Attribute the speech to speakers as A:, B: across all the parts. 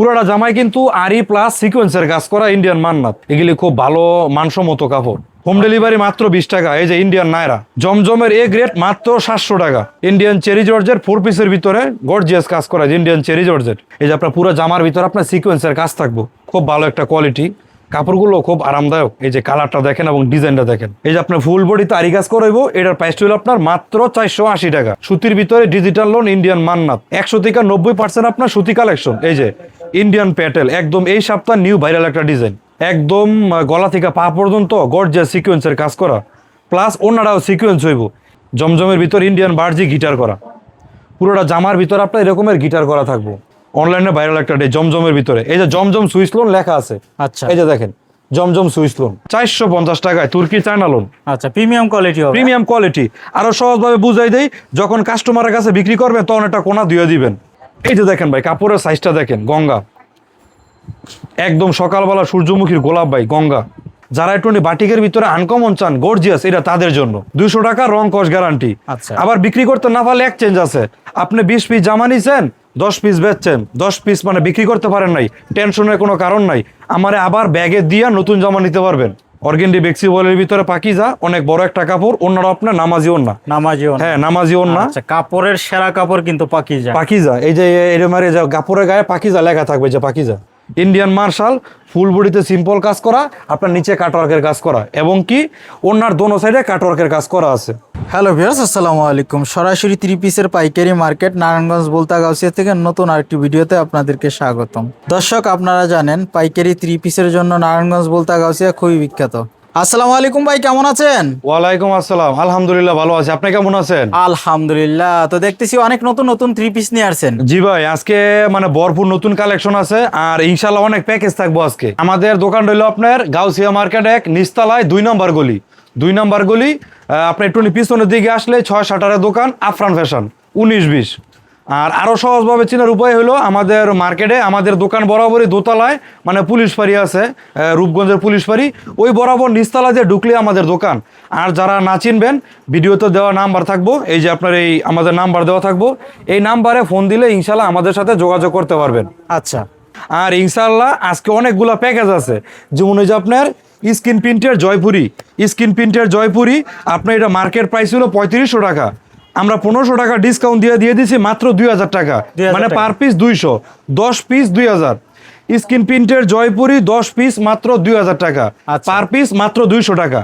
A: পুরোটা জামাই কিন্তু আরি প্লাস সিকোয়েন্সের কাজ করা ইন্ডিয়ান মান্নাত। এগুলি খুব ভালো, মানসম্মত কাপড়। হোম ডেলিভারি মাত্র বিশ টাকা, এই যে ইন্ডিয়ান নায়রা। জমজমের এ গ্রেড মাত্র সাতশো টাকা। ইন্ডিয়ান চেরি জর্জের ফোর পিসের ভিতরে গর্জিয়াস কাজ করা ইন্ডিয়ান চেরি জর্জের এই যে আপনার পুরো জামার ভিতরে আপনার সিকোয়েন্সের কাজ থাকব। খুব ভালো একটা কোয়ালিটি কাপড়গুলো খুব আরামদায়ক। এই যে কালারটা দেখেন এবং ডিজাইনটা দেখেন। এই যে আপনার ফুল বডিতে আরি কাজ করাইবো, এটার প্রাইস হলো আপনার মাত্র চারশো আশি টাকা। সুতির ভিতরে ডিজিটাল লোন ইন্ডিয়ান মান্নাত। একশো থেকে নব্বই পার্সেন্ট আপনার সুতি কালেকশন এই যে ইন্ডিয়ান প্যাটেল একদম এই সপ্তাহ নিউ ভাইরাল একটা ডিজাইন একদম গলা থেকে পা পর্যন্ত গর্জিয়াস সিকোয়েন্সের কাজ করা। প্লাস ওনারাও সিকোয়েন্স হইব। জমজমের ভিতর ইন্ডিয়ান বার্জি গিটার করা। পুরোটা জামার ভিতরে আপনার এরকমের গিটার করা থাকব। অনলাইনে ভাইরাল একটা ডে জমজমের ভিতরে। এই যে জমজম সুইস লোন লেখা আছে।
B: আচ্ছা।
A: এই যে দেখেন জমজম সুইস লোন চারশো পঞ্চাশ টাকায় তুর্কি চায়না লোন
B: আচ্ছা প্রিমিয়াম কোয়ালিটি হবে।
A: প্রিমিয়াম কোয়ালিটি আরও সহজভাবে বুঝাই দেই যখন কাস্টমারের কাছে বিক্রি করবেন তখন একটা কোনা দিয়ে দিবেন। এই যে দেখেন ভাই কাপড়ের সাইজটা দেখেন গঙ্গা। একদম সকালবেলা সূর্যমুখীর গোলাপ ভাই গঙ্গা। যারা একটু বাটিকের ভিতরে আনকমন চান গর্জিয়াস এটা তাদের জন্য। দুইশো টাকা রং কস গ্যারান্টি
B: আচ্ছা।
A: আবার বিক্রি করতে না পারলে এক্সচেঞ্জ আছে। আপনি বিশ পিস জামা নিছেন দশ পিস বেচছেন দশ পিস মানে বিক্রি করতে পারেন নাই টেনশনের কোনো কারণ নাই আমারে আবার ব্যাগে দিয়ে নতুন জামা নিতে পারবেন। অর্গেন্ডি বেক্সি বলের ভিতরে পাকিজা অনেক বড় একটা কাপড় অন্যরা আপনার নামাজি ওন্না।
B: না।
A: হ্যাঁ নামাজি ওন্না।
B: না কাপড়ের সেরা কাপড় কিন্তু পাকি যায়
A: পাকিজা এই যে এরমারে যা কাপড়ের গায়ে পাকিজা লেখা থাকবে যে পাকিজা। ইন্ডিয়ান মার্শাল ফুল বডিতে সিম্পল কাজ করা, আপনার নিচে কাটওয়ার্কের কাজ করা, এবং কি, ওনার দোনো সাইডে কাটওয়ার্কের কাজ করা আছে।
B: হ্যালো ভিয়ার্স আসসালামু আলাইকুম। সরাসরি থ্রি পিসের পাইকারি মার্কেট নারায়ণগঞ্জ বলতা গাউসিয়া থেকে নতুন আরেকটি ভিডিওতে আপনাদেরকে স্বাগতম। দর্শক, আপনারা জানেন, পাইকারি থ্রি পিসের জন্য নারায়ণগঞ্জ বলতা গাউসিয়া খুবই বিখ্যাত। আসসালামু আলাইকুম ভাই কেমন আছেন?
A: ওয়ালাইকুম আসসালাম। আলহামদুলিল্লাহ ভালো আছি। আপনি কেমন আছেন?
B: আলহামদুলিল্লাহ তো দেখতেছি অনেক নতুন নতুন থ্রি পিস নিয়ে আসছেন।
A: জি ভাই আজকে মানে ভরপুর নতুন কালেকশন আছে আর ইনশাল্লাহ অনেক প্যাকেজ থাকব আজকে। আমাদের দোকান রইল আপনার গাউসিয়া মার্কেট এক নিস্তালায় দুই নম্বর গলি। দুই নম্বর গলি আপনি একটু পিছনের দিকে আসলে ছয় শাটারের দোকান আফরান ফ্যাশন উনিশ বিশ আর আরও সহজভাবে চেনার উপায় হলো আমাদের মার্কেটে আমাদের দোকান বরাবরই দোতলায় মানে পুলিশ ফাঁড়ি আছে রূপগঞ্জের পুলিশ ফাঁড়ি। ওই বরাবর নিস্তালা দিয়ে ঢুকলে আমাদের দোকান। আর যারা না চিনবেন ভিডিওতে দেওয়া নাম্বার থাকব এই যে আপনার এই আমাদের নাম্বার দেওয়া থাকব এই নাম্বারে ফোন দিলে ইনশাল্লাহ আমাদের সাথে যোগাযোগ করতে পারবেন।
B: আচ্ছা।
A: আর ইনশাল্লাহ আজকে অনেকগুলো প্যাকেজ আছে। যেমন ওই যে আপনার স্ক্রিন প্রিন্টের জয়পুরি স্ক্রিন প্রিন্টের জয়পুরি আপনার এটা মার্কেট প্রাইস হলো পঁয়ত্রিশশো টাকা। আমরা পনেরোশো টাকা ডিসকাউন্ট দিয়ে দিয়ে দিছি মাত্র দুই হাজার টাকা। মানে পার পিস দুইশো। দশ পিস দুই হাজার। স্ক্রিন প্রিন্টের জয়পুরি দশ পিস মাত্র দুই হাজার টাকা।
B: আচ্ছা।
A: পার পিস মাত্র দুইশো টাকা।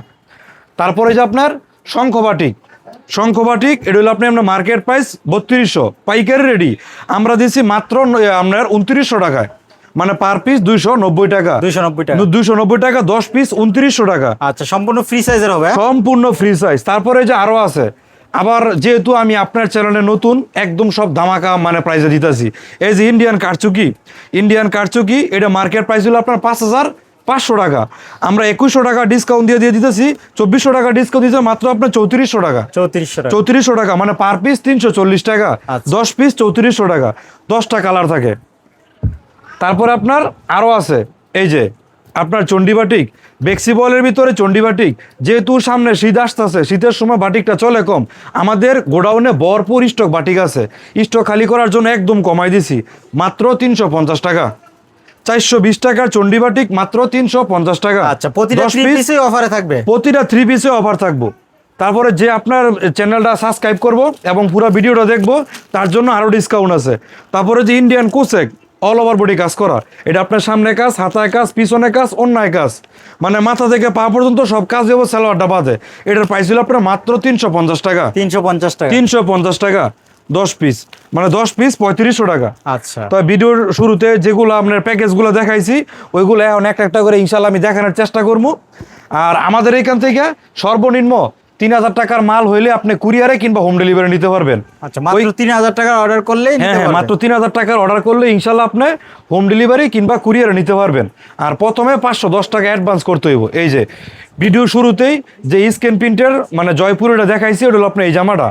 A: তারপরে যে আপনার শঙ্খবাটিক শঙ্খবাটিক এটা হলো আপনি আপনার মার্কেট প্রাইস বত্রিশশো। পাইকারি রেডি আমরা দিচ্ছি মাত্র আপনার উনত্রিশশো টাকায়। মানে পার পিস দুইশো নব্বই টাকা।
B: দুইশো নব্বই টাকা।
A: দুইশো নব্বই টাকা দশ পিস উনত্রিশশো টাকা।
B: আচ্ছা সম্পূর্ণ ফ্রি সাইজের হবে
A: সম্পূর্ণ ফ্রি সাইজ তারপরে যে আরও আছে আবার যেহেতু আমি আপনার চ্যানেলে নতুন একদম সব ধামাকা মানে প্রাইজে দিতেছি। এই যে ইন্ডিয়ান কারচুকি ইন্ডিয়ান কারচুকি এটা মার্কেট প্রাইস হলো আপনার পাঁচ হাজার পাঁচশো টাকা। আমরা একুশশো টাকা ডিসকাউন্ট দিয়ে দিয়ে দিতেছি চব্বিশশো টাকা ডিসকাউন্ট দিতে মাত্র আপনার চৌত্রিশশো টাকা।
B: চৌত্রিশশো টাকা।
A: চৌত্রিশশো টাকা মানে পার পিস তিনশো চল্লিশ টাকা।
B: আচ্ছা।
A: দশ পিস চৌত্রিশশো টাকা। দশটা কালার থাকে। তারপরে আপনার আরও আছে এই যে আপনার চণ্ডীবাটিক বেক্সি বলের ভিতরে চণ্ডীবাটিক যেহেতু সামনে শীত আসতেছে শীতের সময় বাটিকটা চলে কম। আমাদের গোডাউনে ভরপুর স্টক বাটিক আছে। স্টক খালি করার জন্য একদম কমাই দিছি মাত্র তিনশো পঞ্চাশ টাকা। চারশো বিশ টাকার চণ্ডীবাটিক মাত্র তিনশো পঞ্চাশ টাকা।
B: আচ্ছা প্রতিটা
A: 10
B: থ্রি পিসে অফারে থাকবে?
A: প্রতিটা থ্রি পিসে অফার থাকব। তারপরে যে আপনার চ্যানেলটা সাবস্ক্রাইব করব এবং পুরো ভিডিওটা দেখব তার জন্য আরও ডিসকাউন্ট আছে। তারপরে যে ইন্ডিয়ান কুসেক অল ওভার বডি কাজ করা। এটা আপনার সামনে কাজ হাতায় কাজ পিছনে কাজ অন্যায় কাজ। মানে মাথা থেকে পা পর্যন্ত সব কাজ দেবো স্যালোয়ারটা বাদে এটার প্রাইস ছিল আপনার মাত্র তিনশো পঞ্চাশ টাকা।
B: তিনশো পঞ্চাশ টাকা।
A: তিনশো পঞ্চাশ টাকা দশ পিস মানে দশ পিস পঁয়ত্রিশশো টাকা।
B: আচ্ছা।
A: তো ভিডিওর শুরুতে যেগুলো আপনার প্যাকেজগুলো দেখাইছি ওইগুলো এখন একটা একটা করে ইনশাল্লাহ আমি দেখানোর চেষ্টা করব। আর আমাদের এখান থেকে সর্বনিম্ন তিন হাজার টাকার মাল হইলে আপনি কুরিয়ারে কিংবা হোম ডেলিভারি নিতে পারবেন।
B: আচ্ছা মাত্র তিন হাজার টাকা অর্ডার করলেই
A: হ্যাঁ হ্যাঁ মাত্র তিন হাজার টাকার অর্ডার করলে ইনশাল্লাহ আপনি হোম ডেলিভারি কিংবা কুরিয়ারে নিতে পারবেন। আর প্রথমে পাঁচশো দশ টাকা অ্যাডভান্স করতে হইব। এই যে ভিডিও শুরুতেই যে স্ক্যান প্রিন্টের মানে জয়পুরেটা দেখাইছি ওটা হলো আপনার এই জামাটা।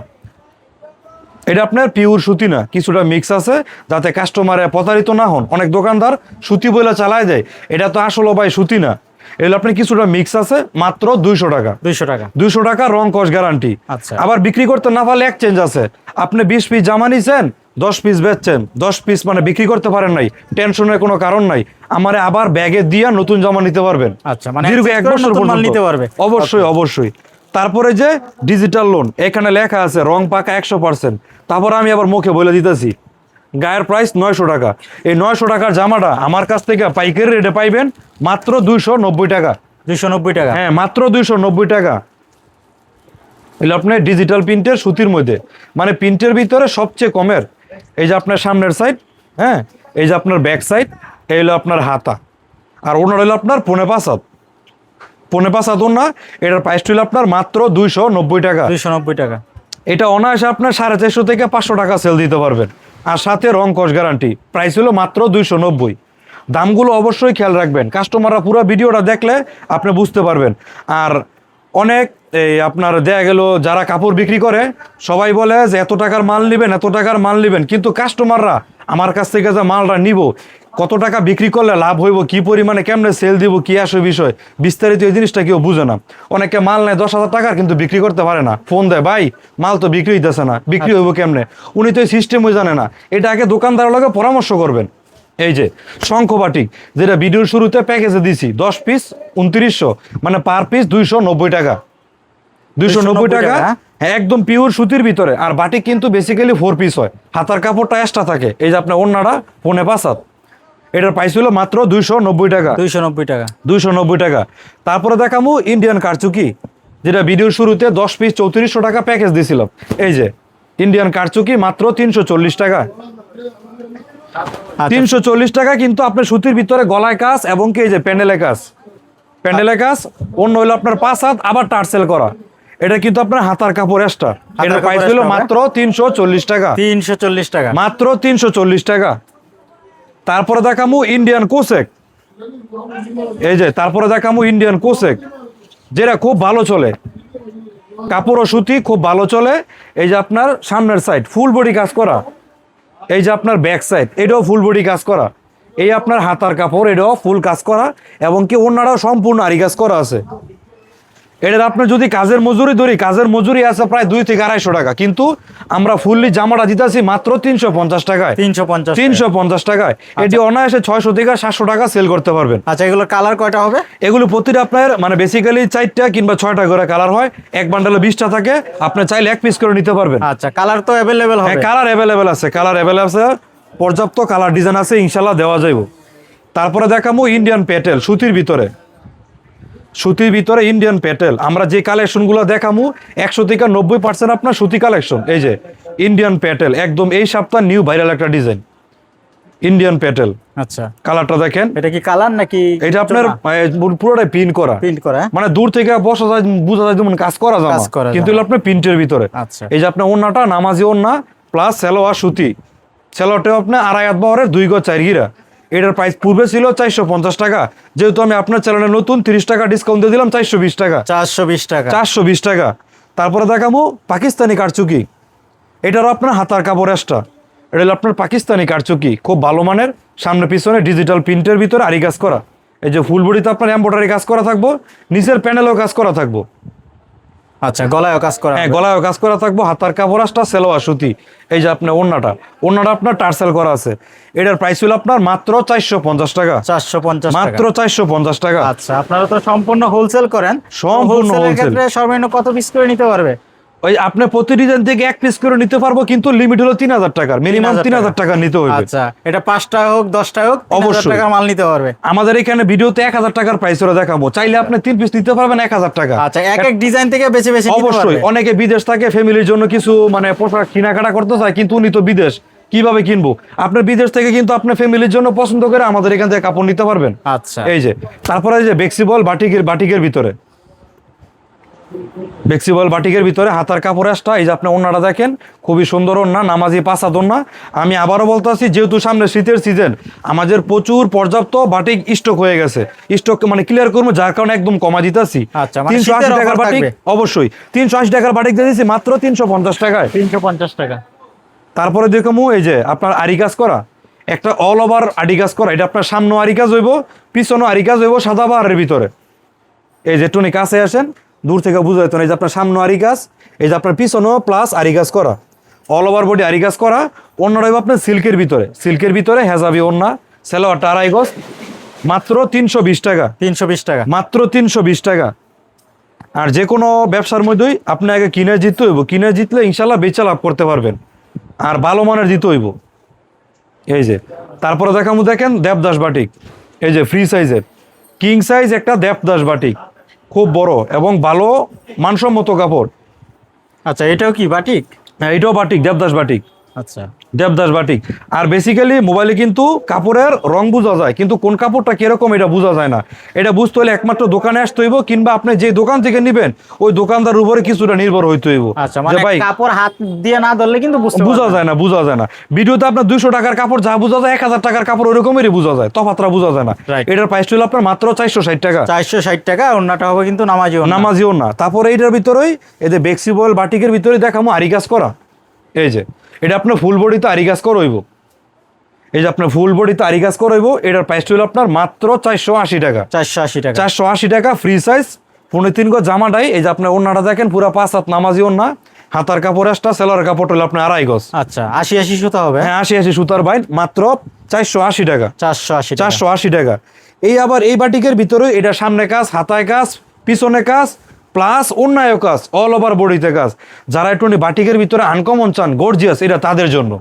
A: এটা আপনার পিওর সুতি না কিছুটা মিক্স আছে যাতে কাস্টমারে প্রতারিত না হন। অনেক দোকানদার সুতি বলে চালায় দেয়। এটা তো আসলে ভাই সুতি না। এগুলো আপনি কিছুটা মিক্স আছে মাত্র দুইশো টাকা।
B: দুইশো টাকা।
A: দুইশো টাকা রং কস গ্যারান্টি
B: আচ্ছা।
A: আবার বিক্রি করতে না পারলে এক্সচেঞ্জ আছে। আপনি বিশ পিস জামা নিছেন দশ পিস বেচছেন দশ পিস মানে বিক্রি করতে পারেন নাই টেনশনের কোনো কারণ নাই। আমারে আবার ব্যাগে দিয়া নতুন জামা নিতে পারবেন।
B: আচ্ছা, মানে
A: দীর্ঘ এক বছর পর্যন্ত।
B: নিতে পারবে।
A: অবশ্যই অবশ্যই। তারপরে যে ডিজিটাল লোন এখানে লেখা আছে রং পাকা একশো পার্সেন্ট তারপর আমি আবার মুখে বলে দিতেছি গায়ের প্রাইস নয়শো টাকা। এই নয়শো টাকার জামাটা আমার কাছ থেকে পাইকারি রেটে পাইবেন মাত্র দুইশো নব্বই টাকা।
B: দুইশো নব্বই টাকা?
A: হ্যাঁ মাত্র দুইশো নব্বই টাকা। এগুলো আপনার ডিজিটাল প্রিন্টের সুতির মধ্যে। মানে প্রিন্টের ভিতরে সবচেয়ে কমের। এই যে আপনার সামনের সাইড হ্যাঁ এই যে আপনার ব্যাক সাইড এই হলো আপনার হাতা। আর ওনার হলো আপনার পনে পাঁচ হাত। পনে পাঁচ হাত ওনা এটার প্রাইসটা হলো আপনার মাত্র দুইশো নব্বই টাকা।
B: দুইশো নব্বই টাকা।
A: এটা অনায়াসে আপনার সাড়ে চারশো থেকে পাঁচশো টাকা সেল দিতে পারবেন। আর সাথে রং কস গ্যারান্টি প্রাইস হলো মাত্র দুইশো নব্বই। দামগুলো অবশ্যই খেয়াল রাখবেন। কাস্টমাররা পুরো ভিডিওটা দেখলে আপনি বুঝতে পারবেন। আর অনেক, এই আপনার দেয়া গেল যারা কাপড় বিক্রি করে, সবাই বলে যে এত টাকার মাল নেবেন, এত টাকার মাল নেবেন। কিন্তু কাস্টমাররা আমার কাছ থেকে যে মালটা নিব কত টাকা বিক্রি করলে লাভ হইব? কি পরিমাণে কেমনে সেল দিব? কি আসে বিষয়? বিস্তারিত এই জিনিসটা কেউ বুঝে না। অনেকে মাল নেয় দশ হাজার টাকার কিন্তু বিক্রি করতে পারে না। ফোন দেয় ভাই মাল তো বিক্রি হইতেছে না। বিক্রি হইব কেমনে? উনি তো এই সিস্টেমই জানে না। এটা আগে দোকানদারের লগে পরামর্শ করবেন। এই যে শঙ্খবাটিক যেটা ভিডিওর শুরুতে প্যাকেজে দিছি দশ পিস উনত্রিশশো মানে পার পিস দুইশো নব্বই টাকা। দুইশো নব্বই টাকা। হ্যাঁ। একদম পিওর সুতির ভিতরে। আর বাটিক কিন্তু বেসিক্যালি ফোর পিস হয়। হাতার কাপড়টা এক্সট্রা থাকে। এই যে আপনার অন্যটা পনে পাঁচ এটার প্রাইস হলো মাত্র দুইশো নব্বই টাকা।
B: দুইশো নব্বই টাকা।
A: দুইশো নব্বই টাকা। তারপরে দেখামু ইন্ডিয়ান কারচুকি যেটা ভিডিওর শুরুতে দশ পিস চৌত্রিশশো টাকা প্যাকেজ দিয়েছিলাম এই যে ইন্ডিয়ান কারচুকি মাত্র তিনশো চল্লিশ টাকা।
B: আচ্ছা,
A: তিনশো চল্লিশ টাকা কিন্তু আপনার সুতির ভিতরে গলায় কাজ এবং কি এই যে প্যান্ডেলে কাজ। প্যান্ডেলে কাজ অন্য হলো আপনার পাঁচ হাত আবার টার্সেল করা। এটা কিন্তু আপনার হাতার কাপড় এক্সট্রা এটার প্রাইস হলো মাত্র তিনশো চল্লিশ টাকা।
B: তিনশো চল্লিশ টাকা।
A: মাত্র তিনশো চল্লিশ টাকা। তারপরে দেখামু ইন্ডিয়ান কোসেক এই যে, তারপরে দেখামু ইন্ডিয়ান কোসেক যেটা খুব ভালো চলে। কাপড় ও সুতি খুব ভালো চলে। এই যে আপনার সামনের সাইড ফুল বডি কাজ করা। এই যে আপনার ব্যাক সাইড এটাও ফুল বডি কাজ করা। এই আপনার হাতার কাপড়, এটাও ফুল কাজ করা। এবং কি অন্যরাও সম্পূর্ণ আরি কাজ করা আছে। এটার আপনি যদি কাজের মজুরি ধরি কাজের মজুরি আছে প্রায় দুই থেকে আড়াইশো টাকা। কিন্তু আমরা ফুললি জামাটা দিতেছি মাত্র তিনশো পঞ্চাশ টাকায়।
B: তিনশো পঞ্চাশ
A: তিনশো পঞ্চাশ টাকায়। এটি অনায়াসে ছয়শো থেকে সাতশো টাকা সেল করতে পারবেন।
B: আচ্ছা এগুলোর কালার কয়টা হবে?
A: এগুলো প্রতিটা আপনার মানে বেসিক্যালি চারটা কিংবা ছয়টা করে কালার হয়। এক বান্ডালে বিশটা থাকে। আপনি চাইলে এক পিস করে নিতে পারবেন।
B: আচ্ছা কালার তো অ্যাভেলেবেল হবে।
A: কালার অ্যাভেলেবেল আছে কালার অ্যাভেলেবেল আছে। পর্যাপ্ত কালার ডিজাইন আছে ইনশাল্লাহ দেওয়া যাইব। তারপরে দেখামো ইন্ডিয়ান প্যাটেল সুতির ভিতরে। সুতির ভিতরে ইন্ডিয়ান প্যাটেল আমরা যে কালেকশনগুলো দেখামু একশো থেকে নব্বই পার্সেন্ট আপনার সুতি কালেকশন এই যে ইন্ডিয়ান প্যাটেল একদম এই সপ্তাহ নিউ ভাইরাল একটা ডিজাইন ইন্ডিয়ান প্যাটেল
B: আচ্ছা।
A: কালারটা দেখেন।
B: এটা কি কালার নাকি
A: এটা আপনার পুরোটাই পিন করা।
B: প্রিন্ট করা?
A: মানে দূর থেকে বসা যায় বোঝা যায় যেমন কাজ করা
B: কাজ
A: কিন্তু। আপনার প্রিন্টের ভিতরে।
B: আচ্ছা।
A: এই যে আপনার ওন্নাটা নামাজি ওন্না প্লাস সেলোয়া সুতি। সেলোয়ারটাও আপনার আড়াই হাত বহরের দুই গজ চার গিরা। এটার প্রাইস পূর্বে ছিল চারশো পঞ্চাশ টাকা। যেহেতু আমি আপনার চ্যানেলে নতুন তিরিশ টাকা ডিসকাউন্ট দিয়ে দিলাম চারশো বিশ টাকা।
B: চারশো বিশ টাকা।
A: চারশো বিশ টাকা। তারপরে দেখামো পাকিস্তানি কারচুকি এটারও আপনার হাতার কাপড় এক্সট্রা এটা হলো আপনার পাকিস্তানি কারচুকি খুব ভালো মানের। সামনে পিছনে ডিজিটাল প্রিন্টের ভিতরে আরি কাজ করা। এই যে ফুল বডিতে আপনার এম্ব্রয়ডারি কাজ করা থাকব। নিচের প্যানেলও কাজ করা থাকব।
B: আচ্ছা গলায়ও কাজ করা
A: হ্যাঁ গলায়ও কাজ করা থাকব হাতার কাপড়াসটা সেলোয়া সুতি এই যে আপনার ওন্নাটা ওন্নাটা আপনার টার্সেল করা আছে। এটার প্রাইস হলো আপনার মাত্র চারশো পঞ্চাশ টাকা।
B: চারশো পঞ্চাশ
A: মাত্র চারশো পঞ্চাশ টাকা।
B: আচ্ছা আপনারা তো সম্পূর্ণ হোলসেল করেন।
A: সম্পূর্ণ হোলসেল।
B: ক্ষেত্রে সর্বনিম্ন কত পিস করে নিতে পারবে?
A: ওই আপনি প্রতি ডিজাইন থেকে এক পিস করে নিতে পারব কিন্তু লিমিট হলো তিন হাজার টাকার। মিনিমাম তিন হাজার টাকা। নিতে হবে
B: আচ্ছা এটা পাঁচটা হোক দশটা হোক অবশ্যই। টাকার মাল নিতে পারবে।
A: আমাদের এখানে ভিডিওতে এক হাজার টাকার প্রাইস ওরা দেখাবো। চাইলে আপনি তিন পিস নিতে পারবেন এক হাজার টাকা।
B: আচ্ছা এক এক ডিজাইন থেকে বেছে বেছে
A: অবশ্যই। অনেকে বিদেশ থাকে ফ্যামিলির জন্য কিছু মানে পোশাক কেনাকাটা করতে চায় কিন্তু উনি তো বিদেশ। কীভাবে কিনবো? আপনার বিদেশ থেকে কিন্তু আপনার ফ্যামিলির জন্য পছন্দ করে আমাদের এখান থেকে কাপড় নিতে পারবেন।
B: আচ্ছা।
A: এই যে তারপরে যে বেক্সিবল বাটিকের বাটিকের ভিতরে। বেক্সিবল বাটিকের ভিতরে হাতার কাপড় আসটা এই যে আপনি ওন্নাটা দেখেন খুবই সুন্দর ওন্না নামাজি পাসাদ ওন্না আমি আবারও বলতেছি যেহেতু সামনে শীতের সিজন আমাদের প্রচুর পর্যাপ্ত বাটিক স্টক হয়ে গেছে। স্টক মানে ক্লিয়ার করব যার কারণে একদম কমা দিতেছি।
B: আচ্ছা, মানে
A: তিনশো আশি টাকার বাটিক অবশ্যই। তিনশো আশি টাকার বাটিক দিয়ে দিচ্ছি মাত্র তিনশো পঞ্চাশ টাকায়।
B: তিনশো পঞ্চাশ টাকা।
A: তারপরে দেখমু এই যে আপনার আরি কাজ করা। একটা অল ওভার আরি কাজ করা এটা আপনার সামনে আরি কাজ হইব পিছনে আরি কাজ হইব সাদা বাহারের ভিতরে। এই যে টুনি কাছে আসেন। দূর থেকে বুঝা যেত না এই যে আপনার সামনে আরি কাজ এই যে আপনার পিছনেও প্লাস আরি কাজ করা। অল ওভার বডি আরি কাজ করা অন্যরা হইব আপনার সিল্কের ভিতরে। সিল্কের ভিতরে হেজাবি ওন্না সেলোয়ারটা আড়াই গজ মাত্র তিনশো বিশ টাকা।
B: তিনশো বিশ টাকা।
A: মাত্র তিনশো বিশ টাকা। আর যে কোনো ব্যবসার মধ্যেই আপনি আগে কিনে জিততে হইব। কিনে জিতলে ইনশাল্লাহ বেচা লাভ করতে পারবেন। আর ভালো মানের দিতে হইব। এই যে তারপরে দেখামু দেখেন দেবদাস বাটিক। এই যে ফ্রি সাইজের কিং সাইজ একটা দেবদাস বাটিক। খুব বড় এবং ভালো মানসম্মত কাপড়।
B: আচ্ছা এটাও কি বাটিক?
A: হ্যাঁ এটাও বাটিক দেবদাস বাটিক।
B: আচ্ছা।
A: দেবদাস বাটিক। আর বেসিক্যালি মোবাইলে কিন্তু কাপড়ের রং বোঝা যায় কিন্তু কোন কাপড়টা কীরকম এটা বোঝা যায় না। এটা বুঝতে হলে একমাত্র দোকানে আসতে হইব কিংবা আপনি যে দোকান থেকে নেবেন ওই দোকানদার উপরে কিছুটা নির্ভর হইতে হইব।
B: আচ্ছা মানে
A: ভাই
B: কাপড় হাত দিয়ে না ধরলে কিন্তু
A: বোঝা যায় না বোঝা যায় না। ভিডিওতে আপনার দুইশো টাকার কাপড় যা বোঝা যায় এক হাজার টাকার কাপড় ওরকমেরই বোঝা যায় তফাতরা বোঝা যায় না। এটার প্রাইস হলো আপনার মাত্র চারশো ষাট টাকা।
B: চারশো ষাট টাকা অন্যটা হবে কিন্তু নামাজি ওড়না।
A: নামাজিও না। তারপরে এইটার ভিতরেই এদের বেক্সিবল বাটিকের ভিতরে দেখামো আরি কাজ করা। এই যে এটা আপনার ফুল বডিতে আরি কাজ করইব এই যে আপনার ফুল বডিতে আরি কাজ করইব এটার প্রাইস হলো আপনার মাত্র চারশো আশি টাকা।
B: চারশো আশি টাকা।
A: চারশো আশি টাকা ফ্রি সাইজ পনেরো তিন গো জামাটাই এই যে আপনার ওন্নাটা দেখেন পুরো পাঁচ হাত নামাজি ওন্না হাতার কাপড় আসটা সেলার কাপড় হলো আপনার আড়াই গজ।
B: আচ্ছা আশি আশি সুতা হবে?
A: হ্যাঁ আশি আশি সুতার বাইন মাত্র চারশো আশি টাকা।
B: চারশো আশি
A: চারশো আশি টাকা। এই আবার এই বাটিকের ভিতরে এটা সামনে কাজ হাতায় কাজ পিছনে কাজ প্লাস অন্যায় কাজ অল ওভার বডিতে কাজ। যারা একটু বাটিকের ভিতরে আনকমন চান গর্জিয়াস এটা তাদের জন্য।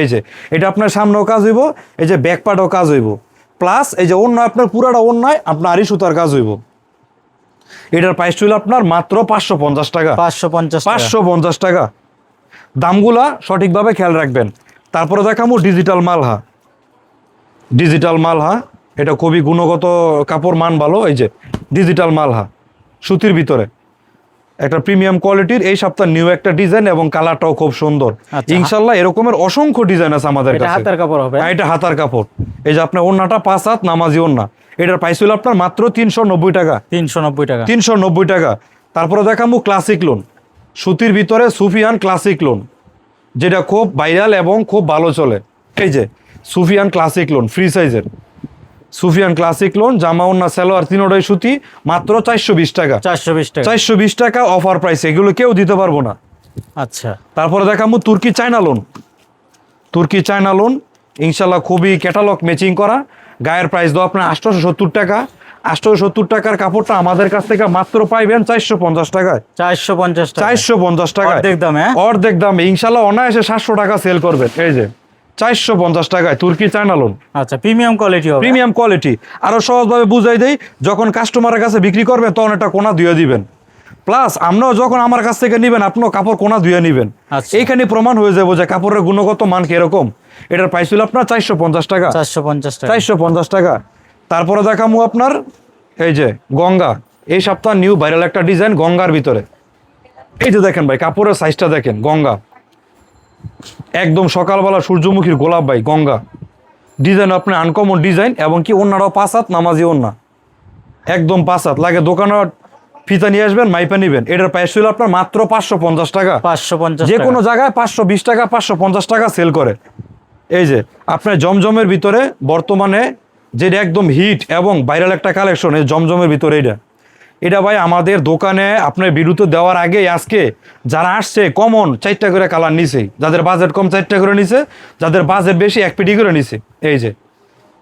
A: এই যে এটা আপনার সামনেও কাজ হইব এই যে ব্যাকপার্টও কাজ হইব। প্লাস এই যে অন্য আপনার পুরাটা অন্যায় আপনার আরি সুতার কাজ হইব। এটার প্রাইস ছিল আপনার মাত্র পাঁচশো পঞ্চাশ টাকা।
B: পাঁচশো পঞ্চাশ।
A: পাঁচশো পঞ্চাশ টাকা। দামগুলা সঠিকভাবে খেয়াল রাখবেন। তারপরে দেখামো ডিজিটাল মালহা। ডিজিটাল মালহা এটা খুবই গুণগত কাপড় মান ভালো এই যে ডিজিটাল মালহা সুতির ভিতরে। একটা প্রিমিয়াম কোয়ালিটির এই সপ্তাহ নিউ একটা ডিজাইন এবং কালারটাও খুব সুন্দর।
B: আচ্ছা।
A: ইনশাল্লাহ এরকমের অসংখ্য ডিজাইন আছে আমাদের কাছে।
B: হাতের কাপড় হবে।
A: হ্যাঁ, এটা হাতার কাপড়। এই যে আপনার ওন্নাটা পাঁচ হাত নামাজি ওন্না এটার প্রাইস হলো আপনার মাত্র তিনশো নব্বই টাকা।
B: তিনশো নব্বই টাকা।
A: তিনশো নব্বই টাকা। তারপরে দেখাবো ক্লাসিক লোন সুতির ভিতরে সুফিয়ান ক্লাসিক লোন যেটা খুব ভাইরাল এবং খুব ভালো চলে। এই যে সুফিয়ান ক্লাসিক লোন ফ্রি সাইজের সুফিয়ান ক্লাসিক লোন জামা ওন্না সালোয়ার তিনোটাই সুতি মাত্র চারশো বিশ টাকা।
B: চারশো বিশ টাকা।
A: চারশো বিশ টাকা অফার প্রাইস এগুলো কেউ দিতে পারব না।
B: আচ্ছা।
A: তারপরে দেখাবো তুর্কি চায়না লোন। তুর্কি চায়না লোন ইনশাল্লাহ খুবই ক্যাটালগ ম্যাচিং করা। গায়ের প্রাইস দাও আপনার আটশোশো সত্তর টাকা। আটশোশো সত্তর টাকার কাপড়টা আমাদের কাছ থেকে মাত্র পাইবেন চারশো পঞ্চাশ টাকায়।
B: চারশো পঞ্চাশ টাকা।
A: চারশো পঞ্চাশ টাকা
B: অর্ধেক দামে, হ্যাঁ?
A: অর্ধেক দামে ইনশাল্লাহ অনায়াসে সাতশো টাকা সেল করবেন। এই যে চারশো পঞ্চাশ টাকায় তুর্কি চায়না লোন।
B: আচ্ছা প্রিমিয়াম কোয়ালিটি
A: প্রিমিয়াম কোয়ালিটি আরও সহজভাবে বুঝাই দেই যখন কাস্টমারের কাছে বিক্রি করবেন তখন একটা কোনা ধুয়ে দিবেন। প্লাস আমরাও যখন আমার কাছ থেকে নিবেন আপনিও কাপড় কোনা ধুয়ে নিবেন।
B: আচ্ছা।
A: এইখানে প্রমাণ হয়ে যাব যে কাপড়ের গুণগত মান কীরকম। এটার প্রাইস হলো আপনার চারশো পঞ্চাশ টাকা।
B: চারশো পঞ্চাশ
A: চারশো পঞ্চাশ টাকা। তারপরে দেখামু আপনার এই যে গঙ্গা। এই সপ্তাহ নিউ ভাইরাল একটা ডিজাইন গঙ্গার ভিতরে। এই যে দেখেন ভাই কাপড়ের সাইজটা দেখেন গঙ্গা। একদম সকালবেলা সূর্যমুখীর গোলাপ ভাই গঙ্গা। ডিজাইন আপনার আনকমন ডিজাইন এবং কি অন্যরাও পাঁচ হাত নামাজি অন্য একদম পাঁচ হাত। লাগে দোকানে ফিতা নিয়ে আসবেন মাইপা নিবেন। এটার প্রাইস ছিল আপনার মাত্র পাঁচশো পঞ্চাশ টাকা।
B: পাঁচশো পঞ্চাশ
A: যে কোনো জায়গায় পাঁচশো বিশ টাকা পাঁচশো পঞ্চাশ টাকা সেল করে। এই যে আপনার জমজমের ভিতরে বর্তমানে যেটা একদম হিট এবং ভাইরাল একটা কালেকশন এই জমজমের ভিতরে এটা এটা ভাই আমাদের দোকানে আপনার বিরুদ্ধে দেওয়ার আগে আজকে যারা আসছে কমন চারটা করে কালার নিছে। যাদের বাজেট কম চারটা করে নিছে। যাদের বাজেট বেশি এক পেটি করে নিছে। এই যে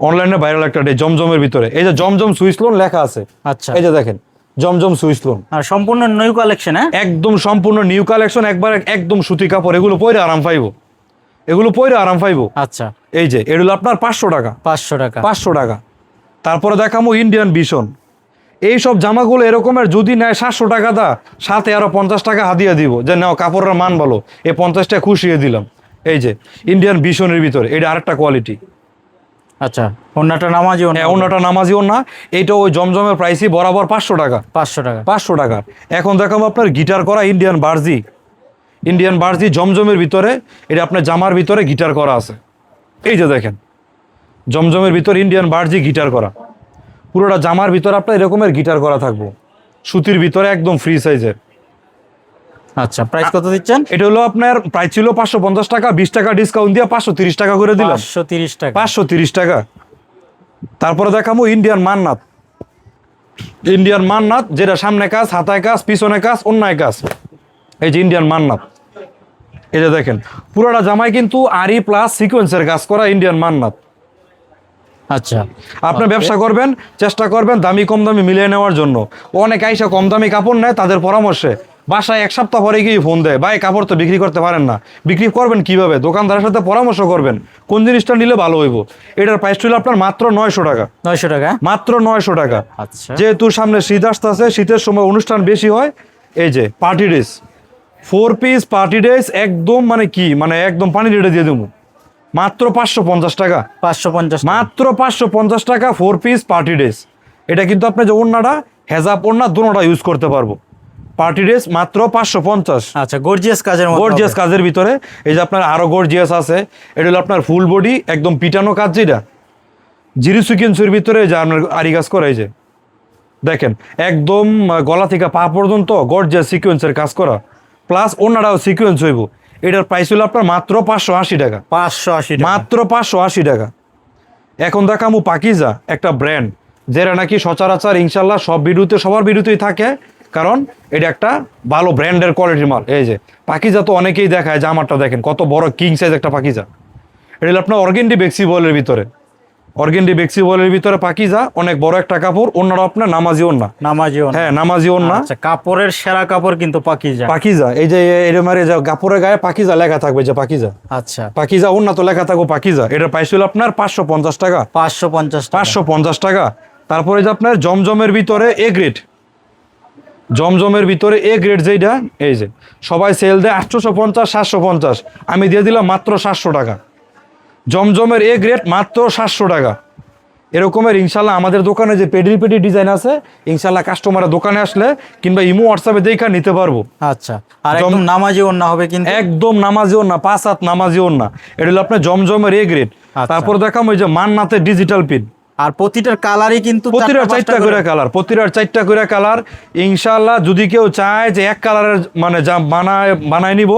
A: অনলাইনে ভাইরাল একটা ডে জমজমের ভিতরে। এই যে জমজম সুইচ লোন লেখা আছে।
B: আচ্ছা।
A: এই যে দেখেন জমজম সুইচ লোন
B: আর সম্পূর্ণ নিউ কালেকশন হ্যাঁ?
A: একদম সম্পূর্ণ নিউ কালেকশন একবার একদম সুতি কাপড় এগুলো পরে আরাম পাইবো। এগুলো পরে আরাম পাইবো।
B: আচ্ছা।
A: এই যে এগুলো আপনার পাঁচশো টাকা।
B: পাঁচশো টাকা।
A: পাঁচশো টাকা। তারপরে দেখামো ইন্ডিয়ান বিশন এই সব জামাগুলো এরকমের যদি নেয় সাতশো টাকা দা সাথে আরও পঞ্চাশ টাকা হাদিয়া দিব। যে নাও কাপড়ের মান বলো এই পঞ্চাশটা খুশিয়ে দিলাম। এই যে ইন্ডিয়ান বিশনের ভিতরে। এটা আরেকটা কোয়ালিটি
B: আচ্ছা অন্যটা নামাজি
A: হ্যাঁ অন্যটা নামাজিও না এইটা ওই জমজমের প্রাইসই বরাবর পাঁচশো টাকা।
B: পাঁচশো টাকা।
A: পাঁচশো টাকা। এখন দেখাবো আপনার গিটার করা ইন্ডিয়ান বার্জি। ইন্ডিয়ান বার্জি জমজমের ভিতরে। এটা আপনার জামার ভিতরে গিটার করা আছে। এই যে দেখেন জমজমের ভিতরে ইন্ডিয়ান বার্জি গিটার করা। পুরোটা জামার ভিতরে আপনার এরকমের গিটার করা থাকব। সুতির ভিতরে একদম ফ্রি সাইজের
B: আচ্ছা প্রাইস কত দিচ্ছেন?
A: এটা হলো আপনার প্রাইস ছিল পাঁচশো পঞ্চাশ টাকা বিশ টাকা ডিসকাউন্ট দিয়ে পাঁচশো তিরিশ টাকা করে দিলাম।
B: পাঁচশো তিরিশ টাকা।
A: পাঁচশো তিরিশ টাকা। তারপরে দেখাবো ইন্ডিয়ান মান্নাত। ইন্ডিয়ান মান্নাত যেটা সামনে কাজ হাতায় কাজ পিছনে কাজ অন্যায় কাজ। এই যে ইন্ডিয়ান মান্নাত। এই যে দেখেন পুরোটা জামাই কিন্তু আরি প্লাস সিকোয়েন্সের কাজ করা ইন্ডিয়ান মান্নাত।
B: আচ্ছা।
A: আপনি ব্যবসা করবেন চেষ্টা করবেন দামি কম দামি মিলিয়ে নেওয়ার জন্য। অনেক আইসা কম দামি কাপড় নেয় তাদের পরামর্শে। বাসায় এক সপ্তাহ পরে গিয়ে ফোন দেয় ভাই কাপড় তো বিক্রি করতে পারেন না। বিক্রি করবেন কীভাবে? দোকানদারের সাথে পরামর্শ করবেন কোন জিনিসটা নিলে ভালো হইব। এটার প্রাইস ছিল আপনার মাত্র নয়শো টাকা।
B: নয়শো টাকা?
A: মাত্র নয়শো টাকা।
B: আচ্ছা।
A: যেহেতু সামনে শীত আসতেছে শীতের সময় অনুষ্ঠান বেশি হয় এই যে party dress four piece party dress একদম মানে কি? মানে একদম পানি রেটে দিয়ে দেবো। মাত্র পাঁচশো পঞ্চাশ টাকা।
B: পাঁচশো পঞ্চাশ
A: মাত্র পাঁচশো পঞ্চাশ টাকা ফোর পিস পার্টি ড্রেস এটা কিন্তু আপনি যে ওড়নাটা হেজাব ওড়না দুটোটা ইউজ করতে পারব। পার্টি ড্রেস মাত্র পাঁচশো পঞ্চাশ।
B: আচ্ছা গর্জিয়াস কাজের
A: গর্জিয়াস কাজের ভিতরে। এই যে আপনার আরও গর্জিয়াস আছে এটা হলো আপনার ফুল বডি একদম পিটানো কাজ যেটা। জিরো সিকেন্সের ভিতরে যে আপনার আরি কাজ করে এই যে। দেখেন একদম গলা থেকে পা পর্যন্ত গর্জিয়াস সিকোয়েন্সের কাজ করা। প্লাস অন্যটাও সিকোয়েন্স হইব। এটার প্রাইস হলো আপনার মাত্র পাঁচশো আশি টাকা।
B: পাঁচশো আশি
A: মাত্র পাঁচশো আশি টাকা। এখন দেখামু পাকিজা একটা ব্র্যান্ড যেটা নাকি সচরাচর ইনশাল্লাহ সব বিরুদ্ধে সবার বিরুদ্ধেই থাকে কারণ এটা একটা ভালো ব্র্যান্ডের কোয়ালিটির মাল। এই যে পাকিজা তো অনেকেই দেখায় জামারটা দেখেন কত বড় কিং সাইজ একটা পাকিজা। এটা হলো আপনার অর্গেন্ডি বেক্সি বলের ভিতরে। অর্গেন্ডি বেক্সি বলের ভিতরে পাকিজা অনেক বড় একটা কাপড় অন্যরা আপনার নামাজি ওন্না।
B: নামাজি।
A: হ্যাঁ নামাজি ওন্না।
B: আচ্ছা কাপড়ের সেরা কাপড় কিন্তু পাকি যায়
A: পাকিজা এই যে এরকম আর যে কাপড়ের গায়ে পাকিজা লেখা থাকবে যে পাকিজা।
B: আচ্ছা।
A: পাকিজা ওন্না তো লেখা থাকবে পাকিজা। এটার প্রাইস হলো আপনার পাঁচশো পঞ্চাশ টাকা।
B: পাঁচশো পঞ্চাশ টাকা।
A: পাঁচশো পঞ্চাশ টাকা। তারপরে যে আপনার জমজমের ভিতরে এ গ্রেড জমজমের ভিতরে এ গ্রেড যেটা এই যে সবাই সেল দেয় আটশোশো পঞ্চাশ সাতশো পঞ্চাশ। আমি দিয়ে দিলাম মাত্র সাতশো টাকা। জমজমের এ গ্রেড মাত্র সাতশো টাকা। এরকমের ইনশাল্লাহ আমাদের দোকানে যে পেডি পেডি ডিজাইন আছে ইনশাল্লাহ কাস্টমারের দোকানে আসলে কিংবা ইমো হোয়াটসঅ্যাপে দেখা নিতে পারব।
B: আচ্ছা আর একদম নামাজি না হবে কিন্তু?
A: একদম নামাজি না পাঁচ হাত নামাজি না এটা হলো আপনার জমজমের এ গ্রেড
B: আচ্ছা।
A: তারপর দেখাম ওই যে মান্নাতে ডিজিটাল পিন
B: আর প্রতিটার কালারই কিন্তু
A: প্রতিটার
B: চারটা
A: করে কালার প্রতিটার চারটা করে কালার। ইনশাল্লাহ যদি কেউ চায় যে এক কালারের মানে যা বানায় বানায় নিব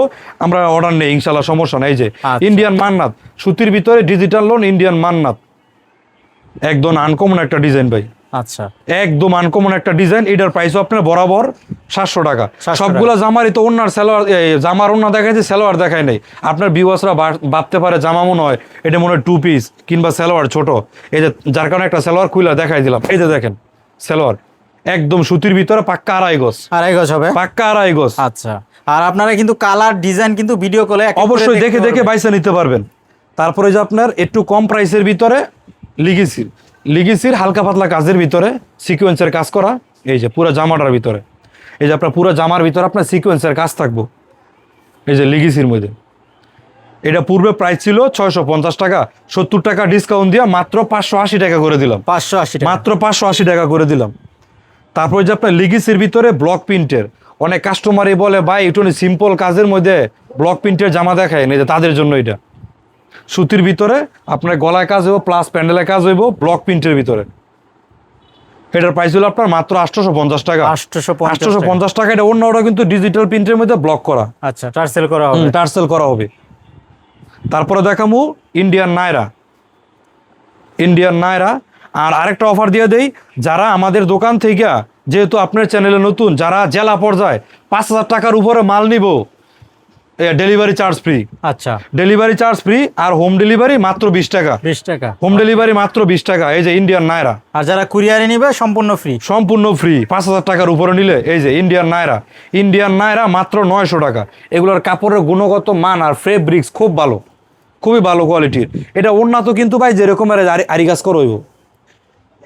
A: আমরা অর্ডার নেই ইনশাল্লাহ সমস্যা নেই। এই যে
B: আচ্ছা।
A: ইন্ডিয়ান মান্নাত সুতির ভিতরে ডিজিটাল লোন ইন্ডিয়ান মান্নাত। একদম আনকমন একটা ডিজাইন ভাই।
B: আচ্ছা।
A: একদম আনকমন একটা ডিজাইন এটার প্রাইসও আপনার বরাবর সাতশো টাকা।
B: 700
A: সবগুলা জামারই তো অন্যার সালোয়ার জামার অন্য দেখাইছে সালোয়ার দেখায় নাই। আপনার বিওয়াসরা ভাবতে পারে জামা মনে হয় এটা মনে হয় টু পিস কিংবা সালোয়ার ছোট। এই যে যার কারণে একটা সালোয়ার খুইলা দেখাই দিলাম। এই যে দেখেন সালোয়ার। একদম সুতির ভিতরে পাক্কা আড়াই গজ।
B: আড়াই গজ হবে?
A: পাক্কা আড়াই গজ।
B: আচ্ছা। আর আপনারা কিন্তু কালার ডিজাইন কিন্তু ভিডিও কলে
A: অবশ্যই দেখে দেখে বাইসে নিতে পারবেন। তারপরে যে আপনার একটু কম প্রাইসের ভিতরে লিগিসির লিগিসির হালকা পাতলা কাজের ভিতরে সিকোয়েন্সের কাজ করা এই যে পুরো জামাটার ভিতরে। এই যে আপনার পুরো জামার ভিতরে আপনার সিকোয়েন্সের কাজ থাকব। এই যে লিগিসির মধ্যে। এটা পূর্বে প্রাইস ছিল ছয়শো পঞ্চাশ টাকা সত্তর টাকা ডিসকাউন্ট দিয়ে মাত্র পাঁচশো আশি টাকা করে দিলাম।
B: পাঁচশো আশি
A: মাত্র পাঁচশো আশি টাকা করে দিলাম। তারপরে যে আপনার লিগিসের ভিতরে ব্লক প্রিন্টের অনেক কাস্টমারই বলে ভাই একটু সিম্পল কাজের মধ্যে ব্লক প্রিন্টের জামা দেখায় না যে তাদের জন্য এটা। সুতির ভিতরে আপনার গলায় কাজ হইব প্লাস প্যান্ডেলের কাজ হইব ব্লক প্রিন্টের ভিতরে। এটার প্রাইস হলো আপনার মাত্র আটশোশো পঞ্চাশ টাকা।
B: আটশোশো পঞ্চাশ টাকা
A: এটা অন্য ওটা কিন্তু ডিজিটাল প্রিন্টের মধ্যে ব্লক করা।
B: আচ্ছা টার্সেল করা হবে।
A: টার্সেল করা হবে। তারপরে দেখামু ইন্ডিয়ান নায়রা ইন্ডিয়ান নায়রা আর আরেকটা অফার দিয়ে দেই যারা আমাদের দোকান থেকে যেহেতু আপনার চ্যানেলে নতুন যারা জেলা পর্যায়ে পাঁচ হাজার টাকার উপরে মাল নিব ডেলিভারি চার্জ ফ্রি
B: আচ্ছা।
A: ডেলিভারি চার্জ ফ্রি আর হোম ডেলিভারি মাত্র বিশ টাকা।
B: বিশ টাকা।
A: হোম ডেলিভারি মাত্র বিশ টাকা। এই যে ইন্ডিয়ান নায়রা
B: আর যারা কুরিয়ারে নিবে সম্পূর্ণ ফ্রি
A: সম্পূর্ণ ফ্রি পাঁচ হাজার টাকার উপরে নিলে এই যে ইন্ডিয়ান নায়রা ইন্ডিয়ান নায়রা মাত্র নয়শো টাকা। এগুলোর কাপড়ের গুণগত মান আর ফেব্রিক্স খুব ভালো। খুবই ভালো কোয়ালিটির এটা উন্নত কিন্তু ভাই যেরকমের আরি- গাছ করইব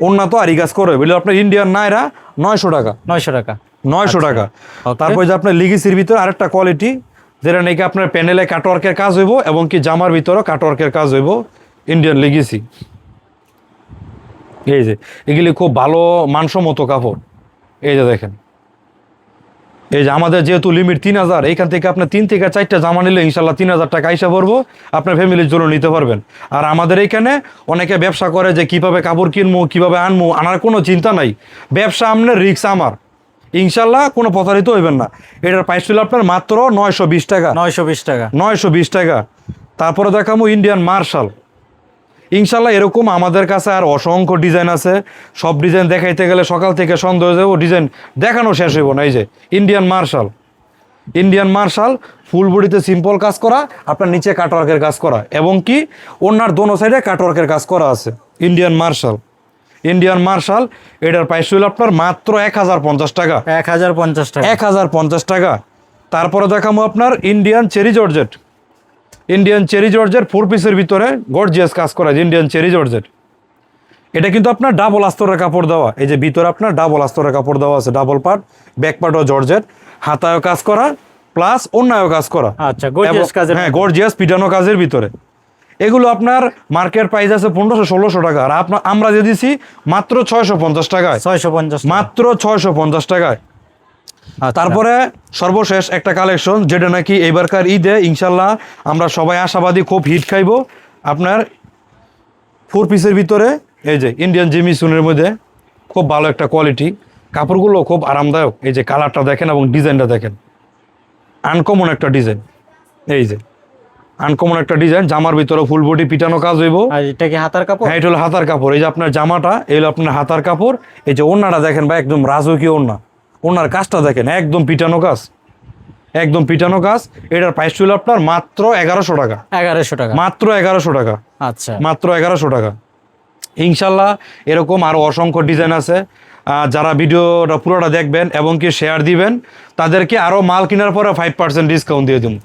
A: উন্নত আরি গাছ করইব এগুলো আপনার ইন্ডিয়ান নায়রা নয়শো টাকা।
B: নয়শো টাকা।
A: নয়শো টাকা। তারপর যে আপনার লিগিসির ভিতরে আরেকটা কোয়ালিটি যেটা নাকি আপনার প্যানেলে কাটওয়ার্কের কাজ হইব এবং কি জামার ভিতরেও কাটওয়ার্কের কাজ হইব ইন্ডিয়ান লিগিসি এই যে, এগুলি খুব ভালো মানসম্মত কাপড়। এই যে দেখেন। এই যে আমাদের যেহেতু লিমিট তিন হাজার, এইখান থেকে আপনার তিন থেকে চারটা জামা নিলে ইনশাল্লাহ তিন হাজার টাকা আইসা পড়ব আপনার ফ্যামিলির জন্য নিতে পারবেন। আর আমাদের এইখানে অনেকে ব্যবসা করে যে কীভাবে কাপড় কিনবো, কীভাবে আনব, আনার কোনো চিন্তা নাই। ব্যবসা আপনার রিক্স আমার। ইনশাল্লাহ কোনো প্রতারিত হইবেন না। এটার প্রাইস ছিল আপনার মাত্র নয়শো বিশ টাকা।
B: নয়শো বিশ টাকা।
A: নয়শো বিশ টাকা। তারপরে দেখাবো ইন্ডিয়ান মার্শাল ইনশাল্লাহ এরকম আমাদের কাছে আর অসংখ্য ডিজাইন আছে। সব ডিজাইন দেখাইতে গেলে সকাল থেকে সন্ধ্যা হয়ে যাব ডিজাইন দেখানো শেষ হইব না। এই যে Indian marshal Indian marshal full বডিতে সিম্পল কাজ করা আপনার নিচে কাটওয়ার্কের কাজ করা। এবং কি ওনার দোনো সাইডে কাটওয়ার্কের কাজ করা আছে ইন্ডিয়ান মার্শাল ইন্ডিয়ান মার্শাল এটার প্রাইস হলো আপনার মাত্র এক হাজার পঞ্চাশ টাকা।
B: এক হাজার পঞ্চাশ টাকা।
A: এক হাজার পঞ্চাশ টাকা। তারপরে দেখাবো আপনার Indian cherry georgette Indian cherry georgette four পিসের ভিতরে গর্জিয়াস কাজ করা ইন্ডিয়ান চেরি জর্জেট এটা কিন্তু আপনার ডাবল আস্তরের কাপড় দেওয়া। এই যে ভিতরে আপনার ডাবল আস্তরের কাপড় দেওয়া আছে ডাবল পার্ট ব্যাক পার্ট ও জর্জেট হাতায়ও কাজ করা প্লাস অন্যায়ও কাজ করা।
B: আচ্ছা গর্জিয়াস কাজের
A: হ্যাঁ গর্জিয়াস পিটানো কাজের ভিতরে। এগুলো আপনার মার্কেট প্রাইস আছে পনেরোশো ষোলোশো টাকা। আর আপনার আমরা দিয়ে দিছি মাত্র ছয়শো পঞ্চাশ টাকায়।
B: ছয়শো পঞ্চাশ
A: মাত্র ছয়শো পঞ্চাশ টাকায়।
B: তারপরে
A: তারপরে সর্বশেষ একটা কালেকশন যেটা নাকি এবারকার ঈদে ইনশাল্লাহ আমরা সবাই আশাবাদী খুব হিট খাইবো। আপনার ফোর পিসের ভিতরে এই যে ইন্ডিয়ান জিমিসুনের মধ্যে খুব ভালো একটা কোয়ালিটি কাপড়গুলো খুব আরামদায়ক। এই যে কালারটা দেখেন এবং ডিজাইনটা দেখেন। আনকমন একটা ডিজাইন এই যে। আনকমন একটা ডিজাইন জামার ভিতরে ফুল বডি পিটানো কাজ হইব।
B: আর এটা কি হাতার কাপড়?
A: হ্যাঁ এটা হলো হাতার কাপড়। এই যে আপনার জামাটা এই হলো আপনার হাতার কাপড়। এই যে ওড়নাটা দেখেন ভাই একদম রাজকীয় ওড়না। ওনার কাজটা দেখেন একদম পিটানো কাজ। একদম পিটানো কাজ। এটার প্রাইস ছিল আপনার মাত্র এগারোশো টাকা।
B: এগারোশো টাকা।
A: মাত্র এগারোশো টাকা।
B: আচ্ছা।
A: মাত্র এগারোশো টাকা। ইনশাল্লাহ এরকম আরও অসংখ্য ডিজাইন আছে। যারা ভিডিওটা পুরোটা দেখবেন এবং কি শেয়ার দিবেন তাদেরকে আরও মাল কেনার পরে ফাইভ পার্সেন্ট ডিসকাউন্ট দিয়ে দিন